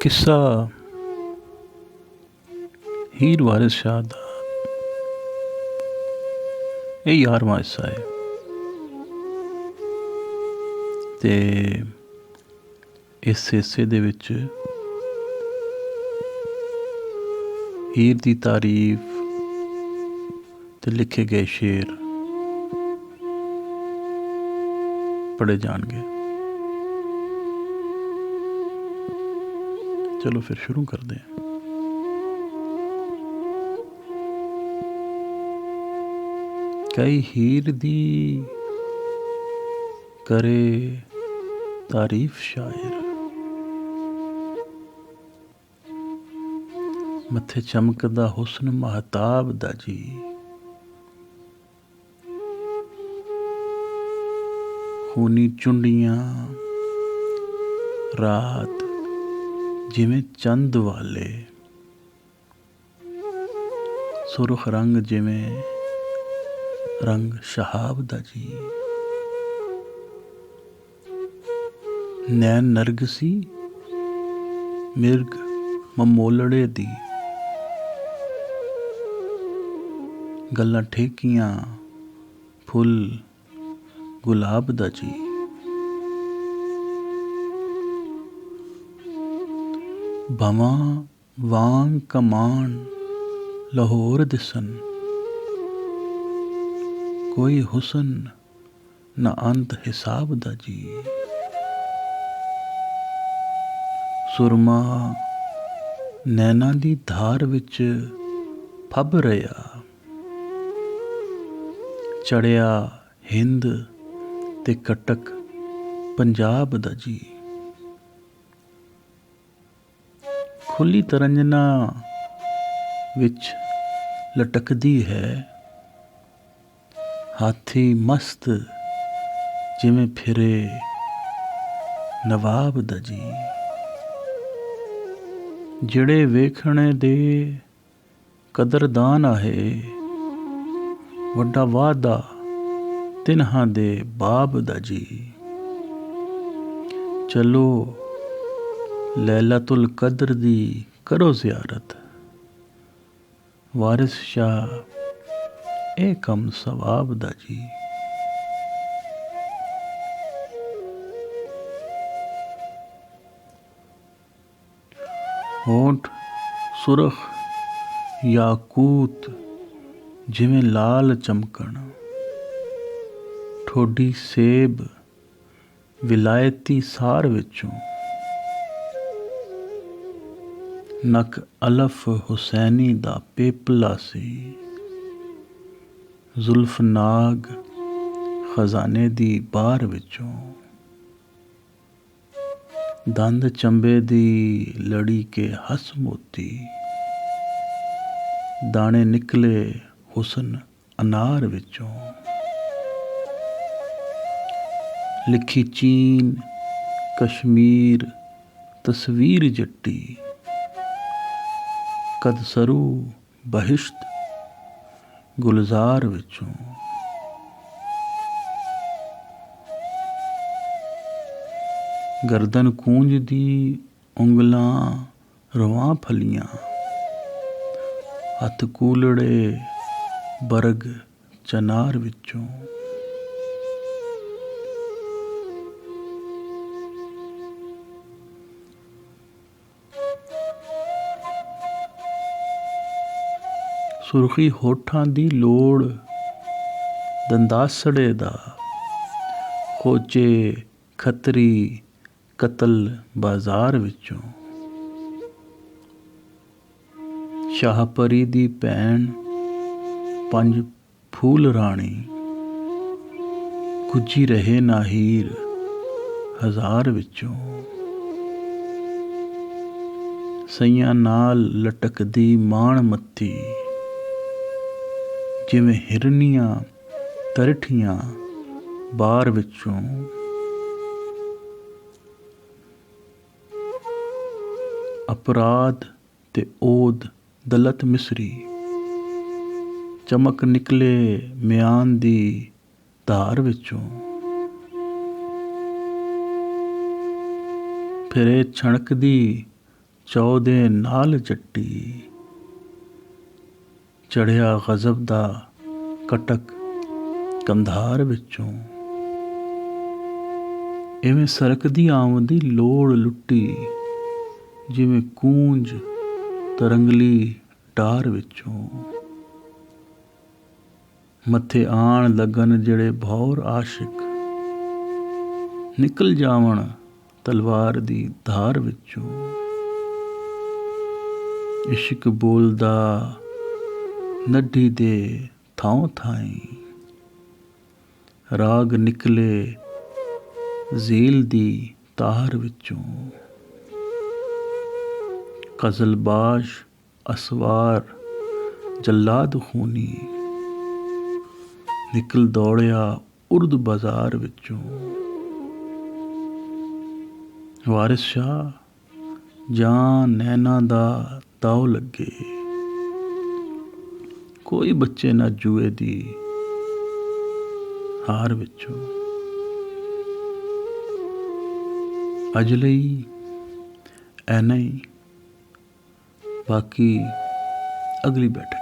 ਕਿੱਸਾ। ਹੀਰ ਵਾਰਿਸ ਸ਼ਾਹ ਦਾ। ਇਹ 11ਵਾਂ ਹਿੱਸਾ ਹੈ। ਤੇ ਇਸ ਹਿੱਸੇ ਦੇ ਵਿੱਚ ਹੀਰ ਦੀ ਤਾਰੀਫ ਤੇ ਲਿਖੇ ਗਏ ਸ਼ੇਰ ਪੜੇ ਜਾਣਗੇ। ਚਲੋ ਫਿਰ ਸ਼ੁਰੂ ਕਰਦੇ ਹਾਂ। ਕਈ ਹੀਰ ਦੀ ਕਰੇ ਤਾਰੀਫ ਸ਼ਾਇਰ। ਮੱਥੇ ਚਮਕਦਾ ਹੁਸਨ ਮਹਤਾਬ ਦਾ ਜੀ। ਹੋਣੀ ਚੁੰਡੀਆਂ ਰਾਤ ਜਿਵੇਂ ਚੰਦ ਵਾਲੇ। ਸੁਰਖ ਰੰਗ ਜਿਵੇਂ ਰੰਗ ਸ਼ਹਾਬ ਦਾ ਜੀ। ਨੈਣ ਨਰਗਸੀ ਮਿਰਗ ਮਮੋਲੜੇ ਦੀ। ਗੱਲਾਂ ਠੇਕੀਆਂ, ਫੁੱਲ ਗੁਲਾਬ ਦਾ ਜੀ। ਬਮਾ ਵਾਂਗ ਕਮਾਨ ਲਾਹੌਰ ਦਿਸਨ। ਕੋਈ ਹੁਸਨ ਨਾ ਅੰਤ ਹਿਸਾਬ ਦਾ ਜੀ। ਸੁਰਮਾ ਨੈਣਾ ਦੀ ਧਾਰ ਵਿੱਚ ਫੱਬ ਰਿਆ। ਚੜਿਆ ਹਿੰਦ ਤੇ ਕਟਕ ਪੰਜਾਬ ਦਾ ਜੀ। ਖੁੱਲੀ ਤਰੰਜਨਾ ਵਿੱਚ ਲਟਕਦੀ ਹੈ। ਹਾਥੀ ਮਸਤ ਜਿਵੇਂ ਫਿਰੇ ਨਵਾਬ ਦਾ ਜੀ। ਜਿਹੜੇ ਵੇਖਣੇ ਦੇ ਕਦਰਦਾਨ ਆਏ ਵੱਡਾ ਵਾਦਾ ਤਿਨਹਾਂ ਦੇ ਬਾਬ ਦਾ ਜੀ। ਚਲੋ ਲੈਲਤੁਲ ਕਦਰ ਦੀ ਕਰੋ ਜ਼ਿਆਰਤ। ਵਾਰਿਸ ਸ਼ਾਹ, ਇਹ ਕੰਮ ਸਵਾਬ ਦਾ ਜੀ। ਹੋਂਠ ਸੁਰਖ ਯਾਕੂਤ ਜਿਵੇਂ ਲਾਲ ਚਮਕਣ। ਠੋਡੀ ਸੇਬ ਵਿਲਾਇਤੀ ਸਾਰ ਵਿੱਚੋਂ ਨਕ ਅਲਫ ਹੁਸੈਨੀ ਦਾ ਪੇਪਲਾ ਸੀ। ਜ਼ੁਲਫਨਾਗ ਖਜ਼ਾਨੇ ਦੀ ਬਾਰ ਵਿੱਚੋਂ। ਦੰਦ ਚੰਬੇ ਦੀ ਲੜੀ ਕੇ ਹਸ ਮੋਤੀ। ਦਾਣੇ ਨਿਕਲੇ ਹੁਸਨ ਅਨਾਰ ਵਿੱਚੋਂ। ਲਿਖੀ ਚੀਨ ਕਸ਼ਮੀਰ ਤਸਵੀਰ ਜੱਟੀ। ਕਦ ਸਰੂ ਬਹਿਸ਼ਤ ਗੁਲਜ਼ਾਰ ਵਿੱਚੋਂ। ਗਰਦਨ ਕੂੰਜਦੀ ਉਂਗਲਾਂ ਰਵਾਂ ਫਲੀਆਂ। ਹੱਥ ਕੂਲੜੇ ਬਰਗ ਚਨਾਰ ਵਿੱਚੋਂ। ਸੁਰਖੀ ਹੋਠਾਂ ਦੀ ਲੋੜ, ਦੰਦਾਸੜੇ ਦਾ ਖੋਜੇ ਖਤਰੀ ਕਤਲ ਬਾਜ਼ਾਰ ਵਿੱਚੋਂ। ਸ਼ਾਹਪਰੀ ਦੀ ਭੈਣ, ਪੰਜ ਫੂਲ ਰਾਣੀ, ਗੁੱਜੀ ਰਹੇ ਨਾਹੀਰ ਹਜ਼ਾਰ ਵਿੱਚੋਂ। ਸਈਆਂ ਨਾਲ ਲਟਕਦੀ ਮਾਣ ਮੱਤੀ ਜਿਵੇਂ ਹਿਰਨੀਆਂ ਤਰਠੀਆਂ ਬਾਹਰ ਵਿੱਚੋਂ। ਅਪਰਾਧ ਤੇ ਓਦ ਦਲਤ ਮਿਸਰੀ। ਚਮਕ ਨਿਕਲੇ ਮਿਆਨ ਦੀ ਧਾਰ ਵਿੱਚੋਂ। ਫਿਰ ਇਹ ਛਣਕਦੀ ਚੌਦੇ ਨਾਲ ਜੱਟੀ। ਚੜਿਆ ਗਜ਼ਬ ਦਾ ਕਟਕ ਕੰਧਾਰ ਵਿੱਚੋਂ। ਐਵੇਂ ਸਰਕਦੀ ਆਮਦੀ ਲੋੜ ਲੁੱਟੀ, ਜਿਵੇਂ ਕੂੰਜ ਤਰੰਗਲੀ ਟਾਰ ਵਿੱਚੋਂ। ਮੱਥੇ ਆਣ ਲੱਗਨ ਜਿਹੜੇ ਭੌਰ ਆਸ਼ਿਕ, ਨਿਕਲ ਜਾਵਣ ਤਲਵਾਰ ਦੀ ਧਾਰ ਵਿੱਚੋਂ। ਇਸ਼ਕ ਬੋਲਦਾ ਨੱਢੀ ਦੇ ਥਾਂ ਥਾਈ ਰਾਗ ਨਿਕਲੇ ਜ਼ੇਲ ਦੀ ਤਾਰ ਵਿੱਚੋਂ। ਕਜ਼ਲਬਾਸ਼ ਅਸਵਾਰ, ਜੱਲਾਦ ਖੂਨੀ ਨਿਕਲ ਦੌੜਿਆ ਉਰਦ ਬਾਜ਼ਾਰ ਵਿੱਚੋਂ। ਵਾਰਿਸ ਸ਼ਾਹ, ਜਾਨ ਨੈਣਾ ਦਾ ਤਾਉ ਲੱਗੇ। ਕੋਈ ਬੱਚੇ ਨਾ ਜੂਏ ਦੀ ਹਾਰ ਵਿੱਚੋਂ। ਅਜ ਲਈ ਐ ਨਹੀਂ ਬਾਕੀ ਅਗਲੀ ਬੈਠਕ।